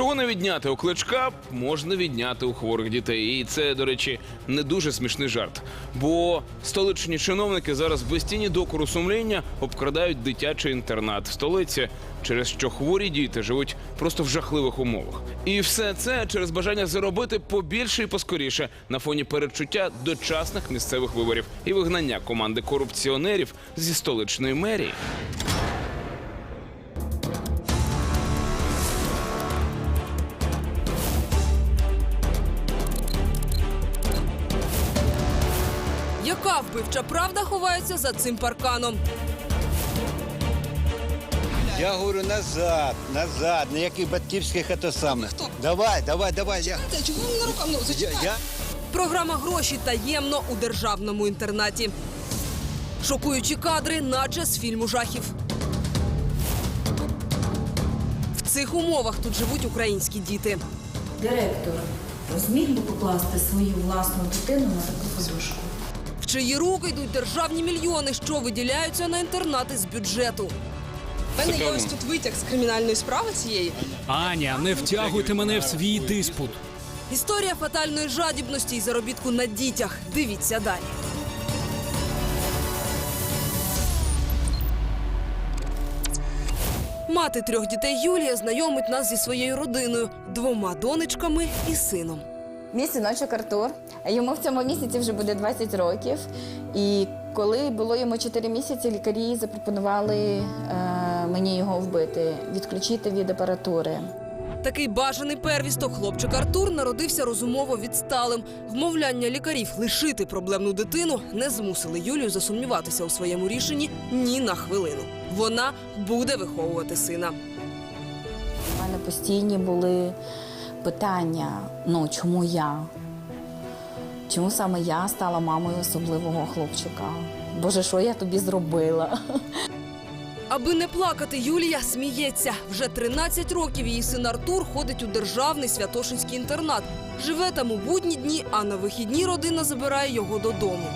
Чого не відняти у кличка, можна відняти у хворих дітей. І це, до речі, не дуже смішний жарт. Бо столичні чиновники зараз без тіні докору сумління обкрадають дитячий інтернат в столиці, через що хворі діти живуть просто в жахливих умовах. І все це через бажання заробити побільше і поскоріше на фоні передчуття дочасних місцевих виборів і вигнання команди корупціонерів зі столичної мерії. Яка вбивча правда ховається за цим парканом? Я говорю назад, назад, ніяких батьківських ето самих. Давай, давай, давай. Я, Чого на руках? Ну, я, я, Програма гроші таємно у державному інтернаті. Шокуючі кадри, наче з фільму жахів. В цих умовах тут живуть українські діти. Директор зміг би покласти свою власну дитину на таку подушку? Чиї руки йдуть державні мільйони, що виділяються на інтернати з бюджету. У мене є ось тут витяг з кримінальної справи цієї. Аня, не втягуйте мене в свій диспут. Історія фатальної жадібності і заробітку на дітях. Дивіться далі. Мати трьох дітей Юлія знайомить нас зі своєю родиною, двома донечками і сином. Мій синочок Артур. Йому в цьому місяці вже буде 20 років. І коли було йому 4 місяці, лікарі запропонували е, мені його вбити, відключити від апаратури. Такий бажаний первісток хлопчик Артур народився розумово відсталим. Вмовляння лікарів лишити проблемну дитину не змусили Юлію засумніватися у своєму рішенні ні на хвилину. Вона буде виховувати сина. У мене постійні були питання: ну чому я? Чому саме я стала мамою особливого хлопчика? Боже, що я тобі зробила? Аби не плакати, Юлія сміється. Вже 13 років її син Артур ходить у державний святошинський інтернат. Живе там у будні дні, а на вихідні родина забирає його додому.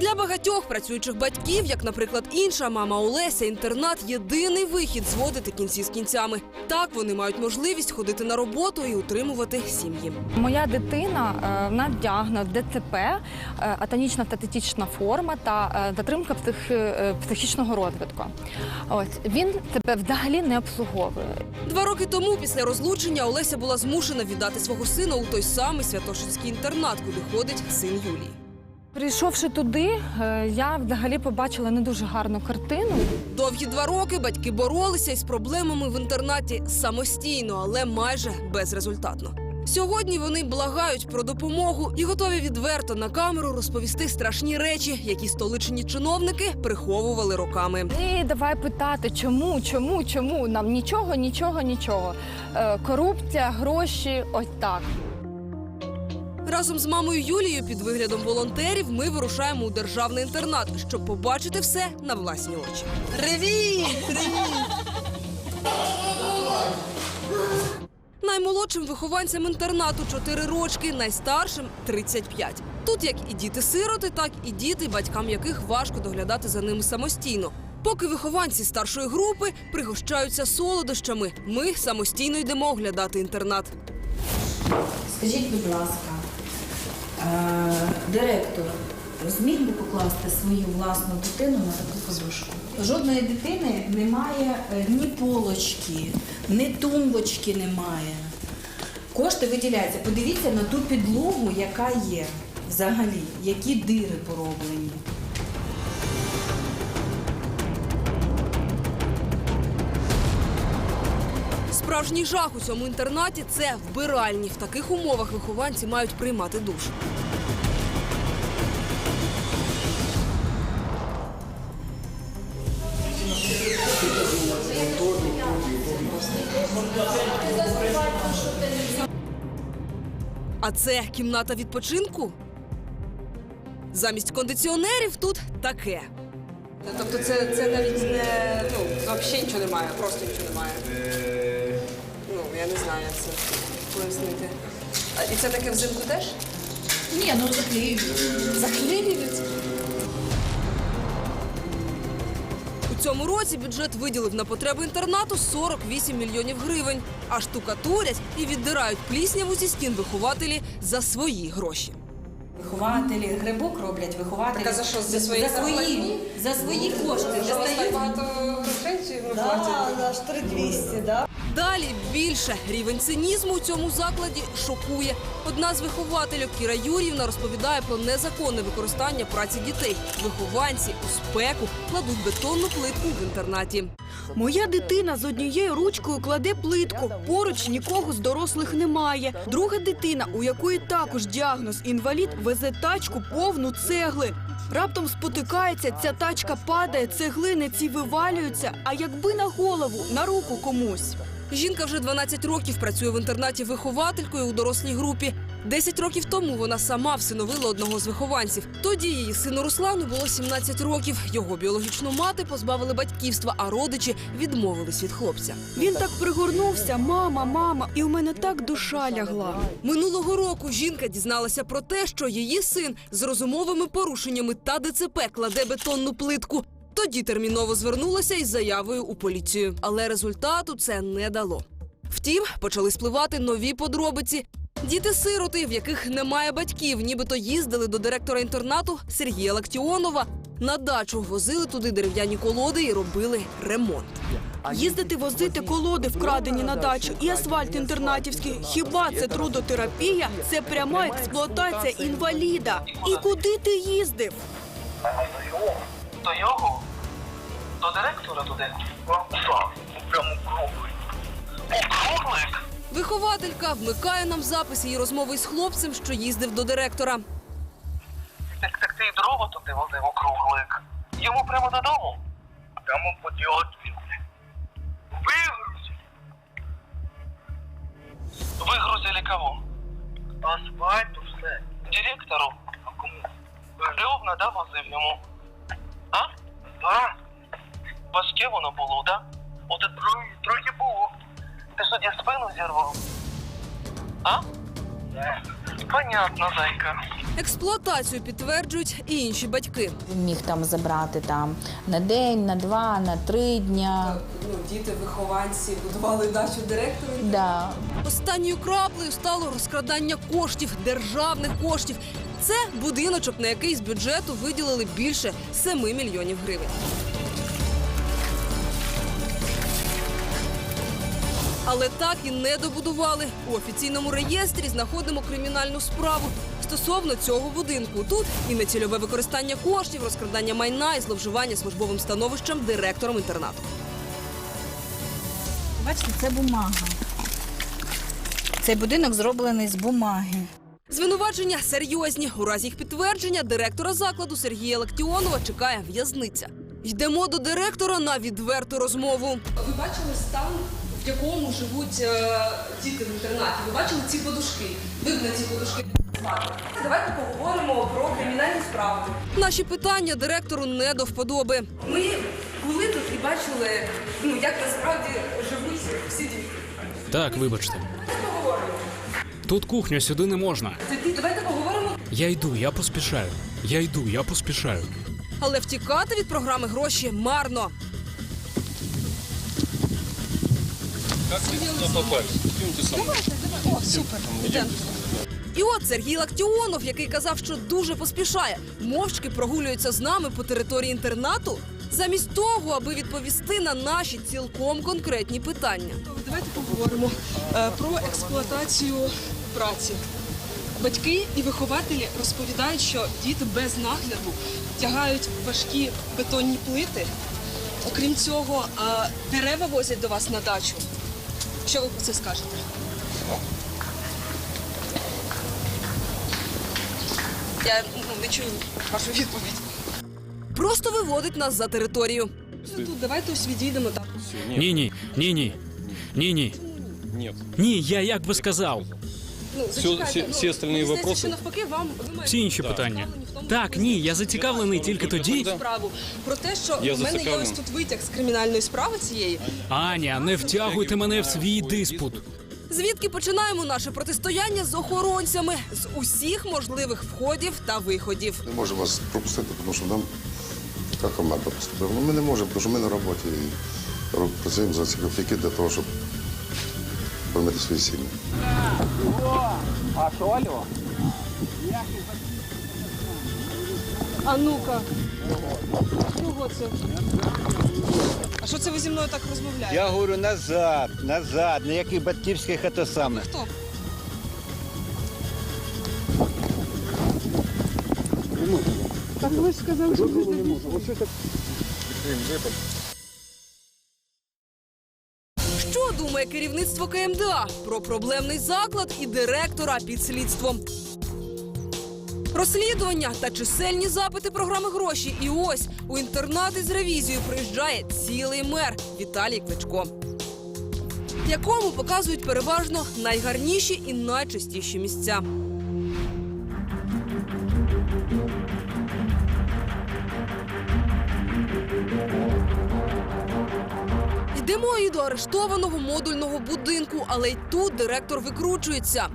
Для багатьох працюючих батьків, як, наприклад, інша мама Олеся, інтернат єдиний вихід зводити кінці з кінцями. Так вони мають можливість ходити на роботу і утримувати сім'ї. Моя дитина е, вона діагноз ДЦП, е, атонічна статистична форма та е, затримка псих- психічного розвитку. Ось він тебе взагалі не обслуговує. Два роки тому, після розлучення, Олеся була змушена віддати свого сина у той самий святошинський інтернат, куди ходить син Юлії. Прийшовши туди, е, я взагалі побачила не дуже гарну картину. Довгі два роки батьки боролися із проблемами в інтернаті самостійно, але майже безрезультатно. Сьогодні вони благають про допомогу і готові відверто на камеру розповісти страшні речі, які столичні чиновники приховували роками. І давай питати, чому, чому, чому нам нічого, нічого, нічого. Е, Корупція, гроші, ось так. Разом з мамою Юлією під виглядом волонтерів ми вирушаємо у державний інтернат, щоб побачити все на власні очі. Привіт! Наймолодшим вихованцям інтернату 4 рочки, найстаршим 35. Тут як і діти-сироти, так і діти, батькам яких важко доглядати за ними самостійно. Поки вихованці старшої групи пригощаються солодощами, ми самостійно йдемо оглядати інтернат. Скажіть, будь ласка, директор зміг би покласти свою власну дитину на таку подушку? Жодної дитини немає е, ні полочки, ні тумбочки немає. Кошти виділяються. Подивіться на ту підлогу, яка є взагалі, які дири пороблені. Справжній жах у цьому інтернаті це вбиральні. В таких умовах вихованці мають приймати душ. А це кімната відпочинку? Замість кондиціонерів тут таке. Тобто це, навіть не ну, взагалі нічого немає, просто нічого немає. Не знаю, як це пояснити. А, і це таке взимку теж? Ні, ну заклеюють. Заклеюють? У цьому році бюджет виділив на потреби інтернату 48 мільйонів гривень, а штукатурять і віддирають плісняву зі стін вихователі за свої гроші. Вихователі грибок роблять вихователі. Так, а за що? За свої за свої, за свої кошти. Що у вас так Достають. багато грошей чи ви платите? Далі більше рівень цинізму у цьому закладі шокує. Одна з вихователів Кіра Юрівна розповідає про незаконне використання праці дітей. Вихованці у спеку кладуть бетонну плитку в інтернаті. Моя дитина з однією ручкою кладе плитку. Поруч нікого з дорослих немає. Друга дитина, у якої також діагноз інвалід, везе тачку повну цегли. Раптом спотикається, ця тачка падає, цеглини ці вивалюються. А якби на голову, на руку комусь. Жінка вже 12 років працює в інтернаті вихователькою у дорослій групі. 10 років тому вона сама всиновила одного з вихованців. Тоді її сину Руслану було 17 років. Його біологічну мати позбавили батьківства, а родичі відмовились від хлопця. Він так пригорнувся, мама, мама, і у мене так душа лягла. Минулого року жінка дізналася про те, що її син з розумовими порушеннями та ДЦП кладе бетонну плитку. Тоді терміново звернулася із заявою у поліцію, але результату це не дало. Втім, почали спливати нові подробиці. Діти-сироти, в яких немає батьків, нібито їздили до директора інтернату Сергія Лактіонова. На дачу возили туди дерев'яні колоди і робили ремонт. Їздити возити колоди, вкрадені на дачу, і асфальт інтернатівський. Хіба це трудотерапія? Це пряма експлуатація інваліда. І куди ти їздив? До його? До директора туди? Прямо круглий. Округлик? Вихователька вмикає нам запис її розмови з хлопцем, що їздив до директора. Так, так ти й дрова туди возив округлик. Йому прямо додому? Прямо по Зайка. Експлуатацію підтверджують і інші батьки. Він міг там забрати там на день, на два, на три дня. Ну, діти, вихованці будували дачу директору. Да. Останньою краплею стало розкрадання коштів, державних коштів. Це будиночок, на який з бюджету виділили більше 7 мільйонів гривень. Але так і не добудували. У офіційному реєстрі знаходимо кримінальну справу стосовно цього будинку. Тут і нецільове використання коштів, розкрадання майна і зловживання службовим становищем директором інтернату. Бачите, це бумага. Цей будинок зроблений з бумаги. Звинувачення серйозні. У разі їх підтвердження директора закладу Сергія Лактіонова чекає в'язниця. Йдемо до директора на відверту розмову. Ви бачили стан, в якому живуть е, діти в інтернаті? Ви бачили ці подушки? Видно ці подушки. Давайте поговоримо про кримінальні справи. Наші питання директору не до вподоби. Ми були тут і бачили, ну як насправді живуть всі діти. Так, вибачте. Поговоримо. Тут кухня, сюди не можна. Тоді давайте поговоримо. Я йду, я поспішаю. Я йду, я поспішаю. Але втікати від програми гроші марно. І от Сергій Лактіонов, який казав, що дуже поспішає, мовчки прогулюється з нами по території інтернату, замість того, аби відповісти на наші цілком конкретні питання. Давайте поговоримо е, про експлуатацію праці. Батьки і вихователі розповідають, що діти без нагляду тягають важкі бетонні плити. Окрім цього, дерева возять до вас на дачу. Що ви про це скажете? Я ну, не чую вашу відповідь. Просто виводить нас за територію. Тут давайте ось відійдемо так. Ні, ні, ні, ні. Ні, ні. Нет. Ні, я як би сказав. Ну, зачекайте, всі- ну, всі остальні мені здається, вопроси- що навпаки вам ви маєте Всі інші питання. Так, ні, я зацікавлений тільки тоді. справу про те, що Я у мене є зацікавлений. ось тут витяг з кримінальної справи цієї. Аня, не втягуйте мене в свій диспут. Звідки починаємо наше протистояння з охоронцями з усіх можливих входів та виходів. Не можемо вас пропустити, тому що нам така команда поступила. Ну, ми не можемо, тому що ми на роботі і роб- працюємо за ці копійки для того, щоб кормити свої сім'ї. А ну-ка. Чого це? А що це ви зі мною так розмовляєте? Я говорю назад, назад, ніяких батьківських ото самих. Хто? Так ви ж сказали, що ви Що думає керівництво КМДА про проблемний заклад і директора під слідством? Розслідування та чисельні запити програми гроші. І ось у інтернати з ревізією приїжджає цілий мер Віталій Кличко, якому показують переважно найгарніші і найчистіші місця. Йдемо і до арештованого модульного будинку, але й тут директор викручується.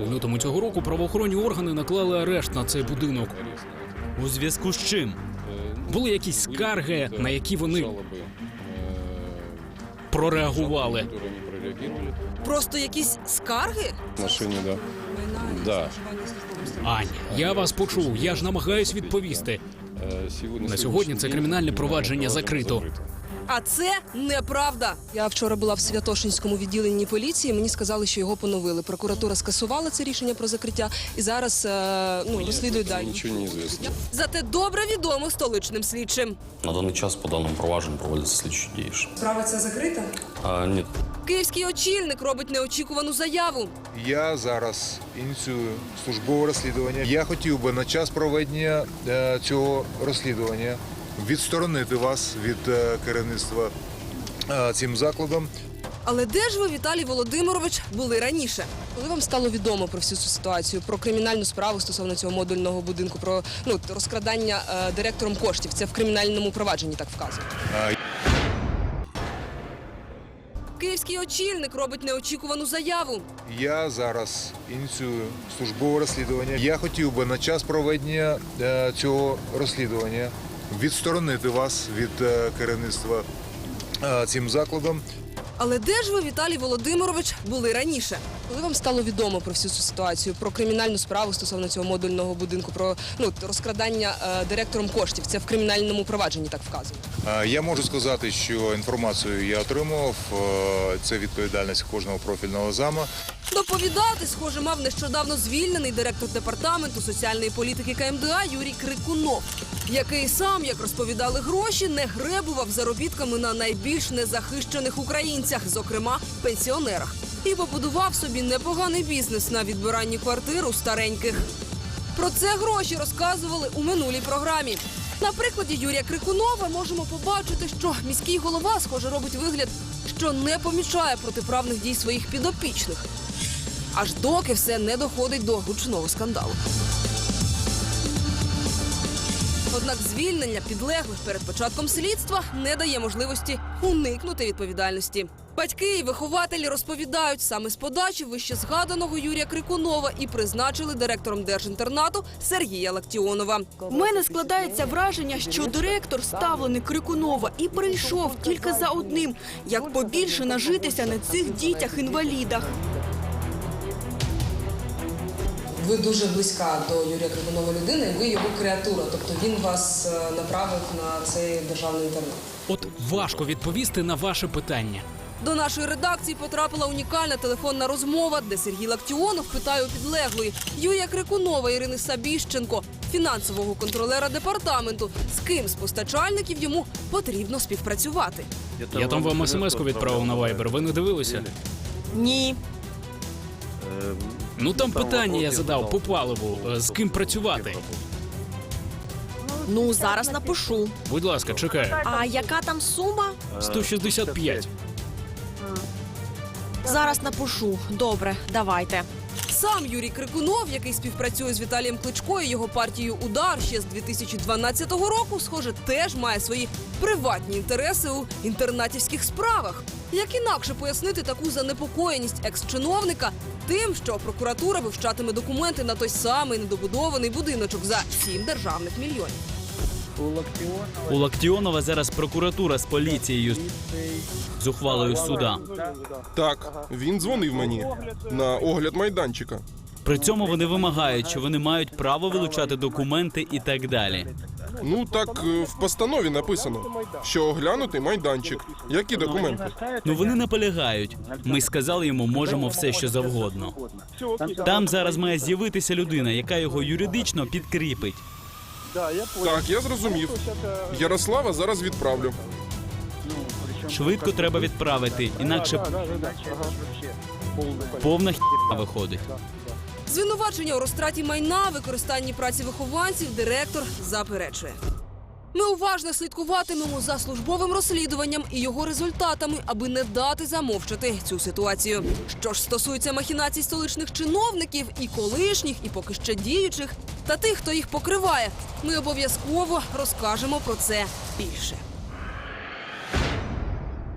У лютому цього року правоохоронні органи наклали арешт на цей будинок. У зв'язку з чим? Були якісь скарги, на які вони прореагували. Просто якісь скарги? Машині, так. Да. Аня, я вас почув. Я ж намагаюсь відповісти. На сьогодні це кримінальне провадження закрито. А це неправда. Я вчора була в Святошинському відділенні поліції. Мені сказали, що його поновили. Прокуратура скасувала це рішення про закриття і зараз е, ну, розслідують далі. Нічого не звісно. Зате добре відомо столичним слідчим. На даний час по даному провадженню проводяться слідчі дії. Справа ця закрита? А, ні, Київський очільник робить неочікувану заяву. Я зараз ініціюю службове розслідування. Я хотів би на час проведення е, цього розслідування відсторонити вас від е, керівництва е, цим закладом. Але де ж ви, Віталій Володимирович, були раніше? Коли вам стало відомо про всю цю ситуацію, про кримінальну справу стосовно цього модульного будинку, про ну розкрадання е, директором коштів, це в кримінальному провадженні так вказано. Е, Київський очільник робить неочікувану заяву. Я зараз ініціюю службове розслідування. Я хотів би на час проведення е, цього розслідування відсторонити вас від е, керівництва е, цим закладом. Але де ж ви, Віталій Володимирович, були раніше? Коли вам стало відомо про всю цю ситуацію, про кримінальну справу стосовно цього модульного будинку, про ну розкрадання е, директором коштів, це в кримінальному провадженні так вказано. Е, Я можу сказати, що інформацію я отримував. Е, Це відповідальність кожного профільного зама. Доповідати, схоже, мав нещодавно звільнений директор департаменту соціальної політики КМДА Юрій Крикунов, який сам, як розповідали гроші, не гребував заробітками на найбільш незахищених українцях, зокрема пенсіонерах, і побудував собі непоганий бізнес на відбиранні квартир у стареньких. Про це гроші розказували у минулій програмі. На прикладі Юрія Крикунова можемо побачити, що міський голова, схоже, робить вигляд, що не помічає протиправних дій своїх підопічних. Аж доки все не доходить до гучного скандалу. Однак звільнення підлеглих перед початком слідства не дає можливості уникнути відповідальності. Батьки і вихователі розповідають, саме з подачі вище згаданого Юрія Крикунова і призначили директором держінтернату Сергія Лактіонова. У мене складається враження, що директор ставлений Крикунова і прийшов тільки за одним, як побільше нажитися на цих дітях-інвалідах. Ви дуже близька до Юрія Крикунова людина, і ви його креатура. Тобто він вас е, направив на цей державний інтернат. От важко відповісти на ваше питання. До нашої редакції потрапила унікальна телефонна розмова, де Сергій Лактіонов питає у підлеглої Юрія Крикунова Ірини Сабіщенко, фінансового контролера департаменту, з ким з постачальників йому потрібно співпрацювати. Я там вам смс-ку відправив на Viber. Ви не дивилися? Ні. Ну там питання я задав по паливу. Е, З ким працювати? Ну, зараз напишу. Будь ласка, чекаю. А яка там сума? 165. Зараз напишу. Добре, давайте. Сам Юрій Крикунов, який співпрацює з Віталієм Кличко і його партією Удар ще з 2012 року, схоже, теж має свої приватні інтереси у інтернатівських справах. Як інакше пояснити таку занепокоєність екс-чиновника тим, що прокуратура вивчатиме документи на той самий недобудований будиночок за 7 державних мільйонів. У Лактіонова зараз прокуратура з поліцією з ухвалою суда. Так, він дзвонив мені на огляд майданчика. При цьому вони вимагають, що вони мають право вилучати документи і так далі. Ну так е, в постанові написано, що оглянути майданчик. Які документи? Ну вони наполягають. Ми сказали йому, можемо все, що завгодно. Там зараз має з'явитися людина, яка його юридично підкріпить. Так, я зрозумів. Ярослава зараз відправлю. Швидко треба відправити, інакше повна хіба виходить. Звинувачення у розтраті майна, використанні праці вихованців директор заперечує. Ми уважно слідкуватимемо за службовим розслідуванням і його результатами, аби не дати замовчати цю ситуацію. Що ж стосується махінацій столичних чиновників і колишніх, і поки ще діючих, та тих, хто їх покриває, ми обов'язково розкажемо про це більше.